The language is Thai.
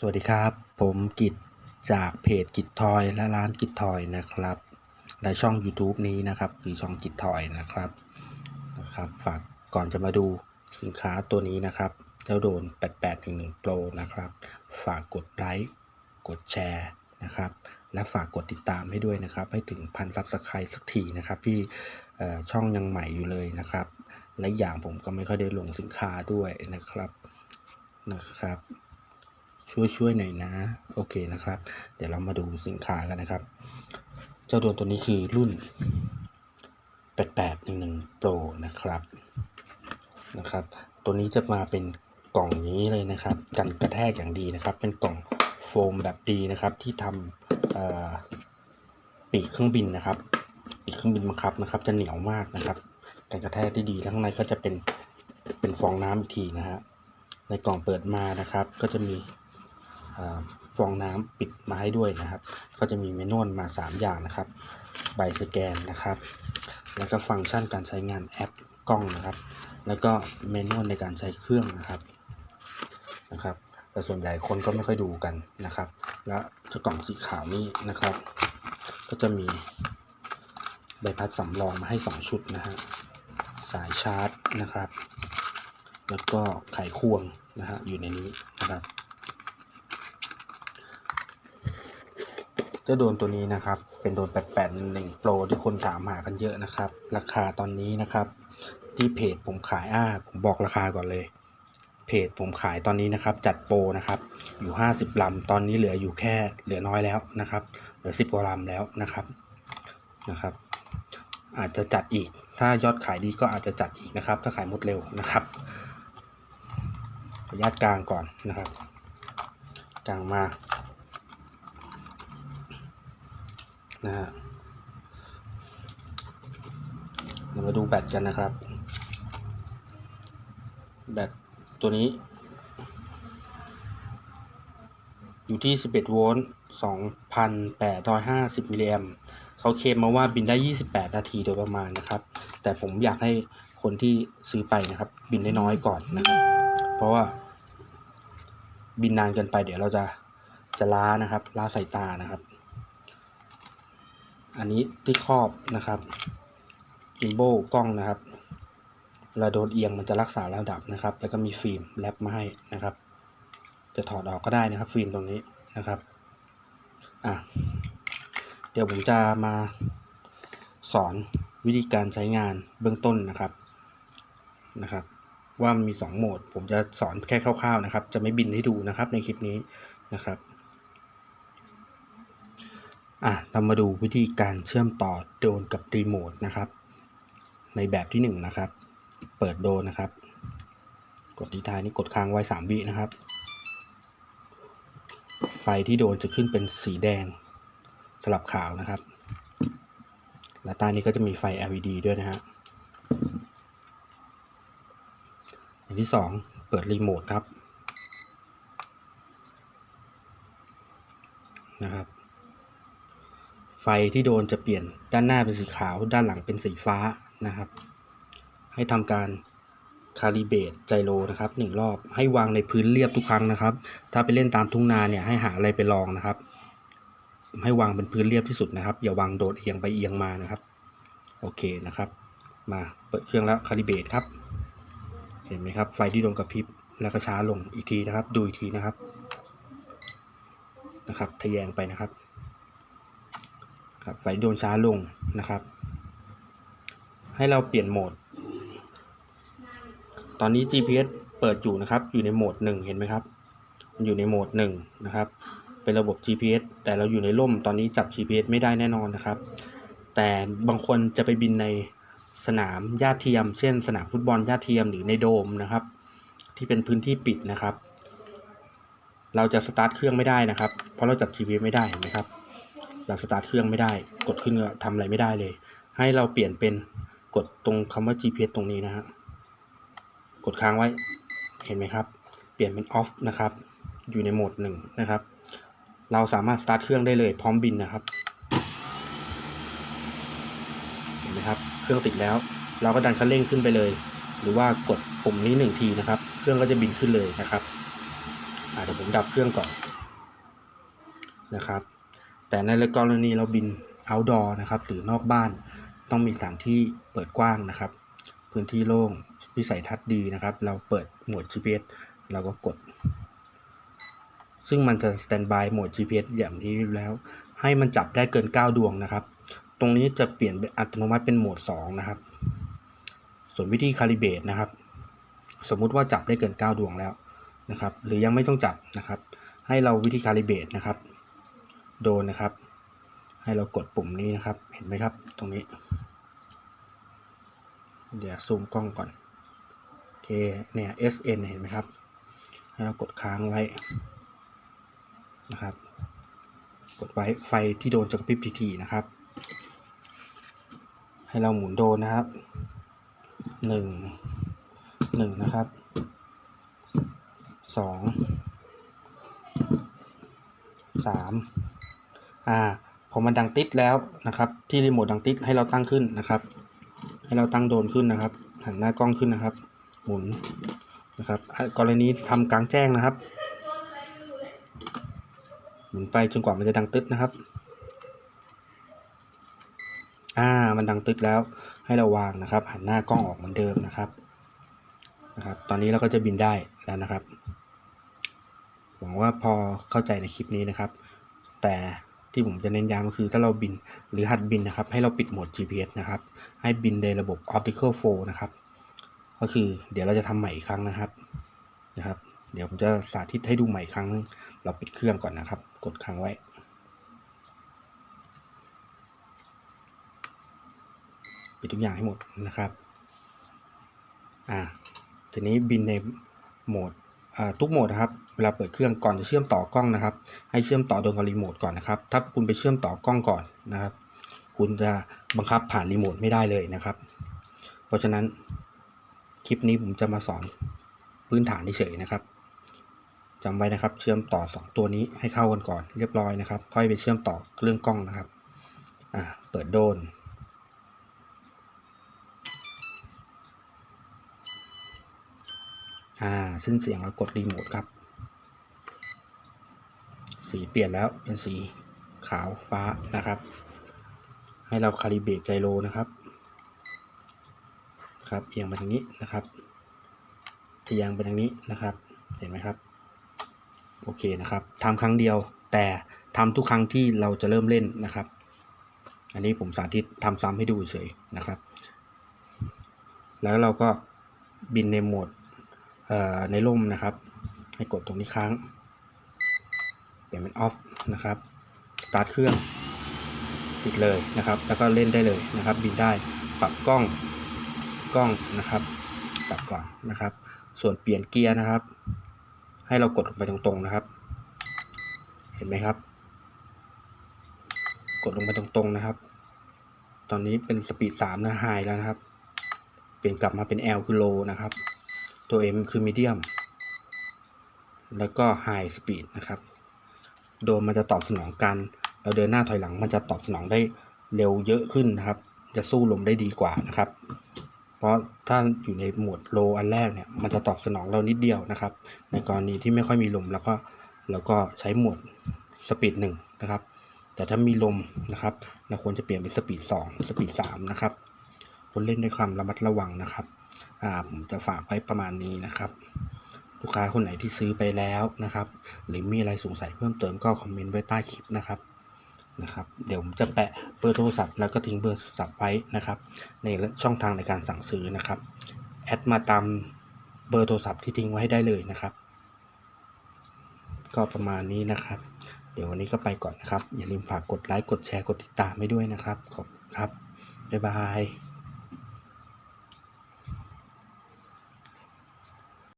สวัสดีครับ ผมกิจจากเพจกิจทอยและร้านกิจทอยนะครับในช่อง YouTube นี้นะครับคือช่องกิจทอยนะครับนะครับฝากก่อนจะมาดูสินค้าตัวนี้นะครับ เจ้าโดน 8811 Pro นะครับ ฝากกดไลค์กดแชร์นะครับ และฝากกดติดตามให้ด้วยนะครับ ให้ถึงพันซับสไครต์สักทีนะครับพี่ช่องยังใหม่อยู่เลยนะครับ และอย่างผมก็ไม่ค่อยได้ลงสินค้าด้วยนะครับนะครับ ช่วยช่วยหน่อยนะโอเคนะครับ เดี๋ยวเรามาดูสินค้ากันนะครับ เจ้าดรนตัวนี้คือรุ่น 8811 Pro นะครับนะครับ ตัวนี้จะมาเป็นกล่องนี้เลยนะครับ กันกระแทกอย่างดีนะครับ เป็นกล่องโฟมแบบดีนะครับ ที่ทำเอ่อปีกเครื่องบินนะครับปีกเครื่องบินบังคับนะครับ จะเหนียวมากนะครับกันกระแทกได้ดีข้างในก็จะเป็นเป็นฟองน้ำอีกทีนะฮะในกล่องเปิดมานะครับ ก็จะมี ฟองน้ำปิดมาให้ด้วยนะครับ ก็จะมีเมนูมา 3 อย่างนะครับ ใบสแกนนะครับ แล้วก็ฟังก์ชันการใช้งานแอปกล้องนะครับ แล้วก็เมนูในการใช้เครื่องนะครับนะครับ แต่ส่วนใหญ่คนก็ไม่ค่อยดูกันนะครับ แล้วถ้ากล่องสีขาวนี้นะครับ ก็จะมีใบพัดสำรองมาให้ 2 ชุดนะฮะสายชาร์จนะครับ แล้วก็ไขควงนะฮะอยู่ในนี้นะครับ เจ้าโดนตัวนี้นะครับ เป็นโดรน8811 Pro ที่คนถามหากันเยอะนะครับ ราคาตอนนี้นะครับ ที่เพจผมขายอ่าผมบอกราคาก่อนเลย เพจผมขายตอนนี้นะครับ จัดโปรนะครับ อยู่ 50ลำตอนนี้เหลืออยู่แค่เหลือน้อยแล้วนะครับ เหลือ 10กว่าลำแล้วนะครับนะครับ อาจจะจัดอีก ถ้ายอดขายดีก็อาจจะจัดอีกนะครับ ถ้าขายหมดเร็วนะครับขออนุญาตกลางก่อนนะครับ กลางมา นะฮะเรามาดูแบตกันนะครับ แบตตัวนี้ อยู่ที่ 11 โวลต์ 2,850 มิลลิแอมเขาเคลมมาว่าบินได้ 28 นาทีโดยประมาณนะครับ แต่ผมอยากให้คนที่ซื้อไปนะครับ บินได้น้อยก่อนนะครับ เพราะว่า บินนานเกินไปเดี๋ยวเราจะจะล้านะครับ ล้าสายตานะครับ อันนี้ที่ครอบนะครับกิมโบกล้องนะครับเวลาโดนเอียงมันจะรักษาระดับนะครับ แล้วก็มีฟิล์มแรปมาให้นะครับ จะถอดออกก็ได้นะครับ ฟิล์มตรงนี้นะครับอะเดี๋ยวผมจะมาสอนวิธีการใช้งานเบื้องต้นนะครับนะครับ ว่ามันมี 2 โหมด ผมจะสอนแค่คร่าวๆนะครับ จะไม่บินให้ดูนะครับในคลิปนี้นะครับ อะเรามาดูวิธีการเชื่อมต่อโดรนกับรีโมทนะครับ ในแบบที่1นงนะครับ เปิดโดรนนะครับ กดที่ท้ายนี้กดค้างไว้ 3 วินะครับ ไฟที่โดรนจะขึ้นเป็นสีแดงสลับขาวนะครับ และใต้นี้ก็จะมีไฟ LED ด้วยนะฮะอย่างที่ 2 เปิดรีโมทครับ ไฟที่โดนจะเปลี่ยนด้านหน้าเป็นสีขาว ด้านหลังเป็นสีฟ้านะครับ ให้ทำการคาลิเบตไจโรนะครับหนึ่งรอบให้วางในพื้นเรียบทุกครั้งนะครับ ถ้าไปเล่นตามทุ่งนาเนี่ยให้หาอะไรไปลองนะครับ ให้วางเป็นพื้นเรียบที่สุดนะครับ อย่าวางโดดเอียงไปเอียงมานะครับ โอเคนะครับ มาเปิดเครื่องแล้วคาลิเบตครับ เห็นไหมครับ ไฟที่โดนกระพริบแล้วก็ช้าลงอีกทีนะครับ ดูอีกทีนะครับนะครับทะแยงไปนะครับ ครับไฟโดนช้าลงนะครับ ให้เราเปลี่ยนโหมด ตอนนี้ GPS เปิดอยู่นะครับ อยู่ในโหมด1เห็นไหมครับมันอยู่ในโหมด1นะครับ เป็นระบบ GPS แต่เราอยู่ในร่มตอนนี้จับ GPS ไม่ได้แน่นอนนะครับ แต่บางคนจะไปบินในสนามหญ้าเทียม เช่น สนามฟุตบอลหญ้าเทียมหรือในโดมนะครับ ที่เป็นพื้นที่ปิดนะครับ เราจะสตาร์ทเครื่องไม่ได้นะครับ เพราะเราจับ GPS ไม่ได้เห็นไหมครับ เราสตาร์ทเครื่องไม่ได้ กดขึ้นก็ทำอะไรไม่ได้เลย ให้เราเปลี่ยนเป็นกดตรงคำว่า GPS ตรงนี้นะฮะกดค้างไว้เห็นไหมครับ เปลี่ยนเป็น off นะครับ อยู่ในโหมดหนึ่งนะครับ เราสามารถสตาร์ทเครื่องได้เลยพร้อมบินนะครับ เห็นไหมครับ เครื่องติดแล้ว เราก็ดันคันเร่งขึ้นไปเลย หรือว่ากดปุ่มนี้หนึ่งทีนะครับ เครื่องก็จะบินขึ้นเลยนะครับอาเดี๋ยวผมดับเครื่องก่อนนะครับ แต่ในกรณีเราบิน outdoor นะครับ หรือนอกบ้านต้องมีสถานที่เปิดกว้างนะครับ พื้นที่โล่งวิสัยทัศน์ดีนะครับ เราเปิดโหมด GPS เราก็กด ซึ่งมันจะ standby โหมด GPS อย่างนี้อยู่แล้ว ให้มันจับได้เกิน 9 ดวงนะครับ ตรงนี้จะเปลี่ยนเป็นอัตโนมัติเป็นโหมด 2 นะครับ ส่วนวิธี calibrate นะครับ สมมุติว่าจับได้เกิน 9 ดวงแล้วนะครับ หรือยังไม่ต้องจับนะครับ ให้เราวิธี calibrate นะครับ โดนนะครับ ให้เรากดปุ่มนี้นะครับ เห็นไหมครับ ตรงนี้ เดี๋ยวซูมกล้องก่อน โอเค เนี่ย SN เห็นไหมครับ ให้เรากดค้างไว้นะครับ กดไว้ไฟที่โดนจะกระพริบทีๆนะครับ ให้เราหมุนโดนนะครับหนึ่งหนึ่งนะครับสองสาม อ่าพอมันดังติดแล้วนะครับ ที่รีโมทดังติดให้เราตั้งขึ้นนะครับ ให้เราตั้งโดนขึ้นนะครับหันหน้ากล้องขึ้นนะครับ หมุนนะครับอะกรณีทำกลางแจ้งนะครับ หมุนไปจนกว่ามันจะดังตึ๊ดนะครับ อ่ามันดังตึ๊ดแล้วให้เราวางนะครับ หันหน้ากล้องออกเหมือนเดิมนะครับนะครับ ตอนนี้เราก็จะบินได้แล้วนะครับ หวังว่าพอเข้าใจในคลิปนี้นะครับ แต่ ที่ผมจะเน้นย้ำก็คือถ้าเราบินหรือหัดบินนะครับ ให้เราปิดโหมด GPS นะครับ ให้บินในระบบ optical flow นะครับ ก็คือเดี๋ยวเราจะทำใหม่อีกครั้งนะครับนะครับ เดี๋ยวผมจะสาธิตให้ดูใหม่อีกครั้ง เราปิดเครื่องก่อนนะครับ กดค้างไว้ปิดทุกอย่างให้หมดนะครับ อ่า ทีนี้บินในโหมด ทุกโหมดนะครับเวลาเปิดเครื่องก่อนจะเชื่อมต่อกล้องนะครับ ให้เชื่อมต่อโดยกับรีโมทก่อนนะครับ ถ้าคุณไปเชื่อมต่อกล้องก่อนนะครับ คุณจะบังคับผ่านรีโมทไม่ได้เลยนะครับ เพราะฉะนั้นคลิปนี้ผมจะมาสอนพื้นฐานเฉยๆนะครับจำไว้นะครับ เชื่อมต่อ 2 ตัวนี้ให้เข้ากันก่อนเรียบร้อยนะครับ ค่อยไปเชื่อมต่อเรื่องกล้องนะครับ อ่า เปิดโดน อ่าซึ่งเสียงเรากดรีโมทครับ สีเปลี่ยนแล้วเป็นสีขาวฟ้านะครับ ให้เราคาลิเบรตไจโรนะครับครับเอียงไปทางนี้นะครับทะแยงไปทางนี้นะครับ เห็นไหมครับ โอเคนะครับทำครั้งเดียวแต่ทำทุกครั้งที่เราจะเริ่มเล่นนะครับ อันนี้ผมสาธิตทำซ้ำให้ดูเฉยนะครับ แล้วเราก็บินในโหมด ในร่มนะครับ ให้กดตรงนี้ค้าง เปลี่ยนเป็นออฟนะครับสตาร์ทเครื่องติดเลยนะครับ แล้วก็เล่นได้เลยนะครับ บินได้ปรับกล้องกล้องนะครับปรับก่อนนะครับ ส่วนเปลี่ยนเกียร์นะครับ ให้เรากดลงไปตรงๆนะครับ เห็นไหมครับ กดลงไปตรงๆนะครับ ตอนนี้เป็นสปีด3นะไฮแล้วนะครับ เปลี่ยนกลับมาเป็น L คือ low นะครับ ตัว M คือ medium แล้วก็ high speed นะครับ โดมมันจะตอบสนองกัน เราเดินหน้าถอยหลังมันจะตอบสนองได้เร็วเยอะขึ้นนะครับ จะสู้ลมได้ดีกว่านะครับ เพราะถ้าอยู่ในโหมดโลอันแรกเนี่ย มันจะตอบสนองเรานิดเดียวนะครับ ในกรณีที่ไม่ค่อยมีลมแล้วก็แล้วก็ใช้โหมดสปีดหนึ่งนะครับ แต่ถ้ามีลมนะครับ เราควรจะเปลี่ยนเป็นสปีดสองสปีดสามนะครับควรเล่นด้วยความระมัดระวังนะครับ ผมจะฝากไว้ประมาณนี้นะครับ ลูกค้าคนไหนที่ซื้อไปแล้วนะครับ หรือมีอะไรสงสัยเพิ่มเติมก็คอมเมนต์ไว้ใต้คลิปนะครับนะครับเดี๋ยวผมจะแปะเบอร์โทรศัพท์แล้วก็ทิ้งเบอร์โทรศัพท์ไว้นะครับ ในช่องทางในการสั่งซื้อนะครับแอดมาตามเบอร์โทรศัพท์ที่ทิ้งไว้ให้ได้เลยนะครับ ก็ประมาณนี้นะครับ เดี๋ยววันนี้ก็ไปก่อนนะครับ อย่าลืมฝากกดไลค์กดแชร์กดติดตามให้ด้วยนะครับขอบคุณครับบ๊ายบาย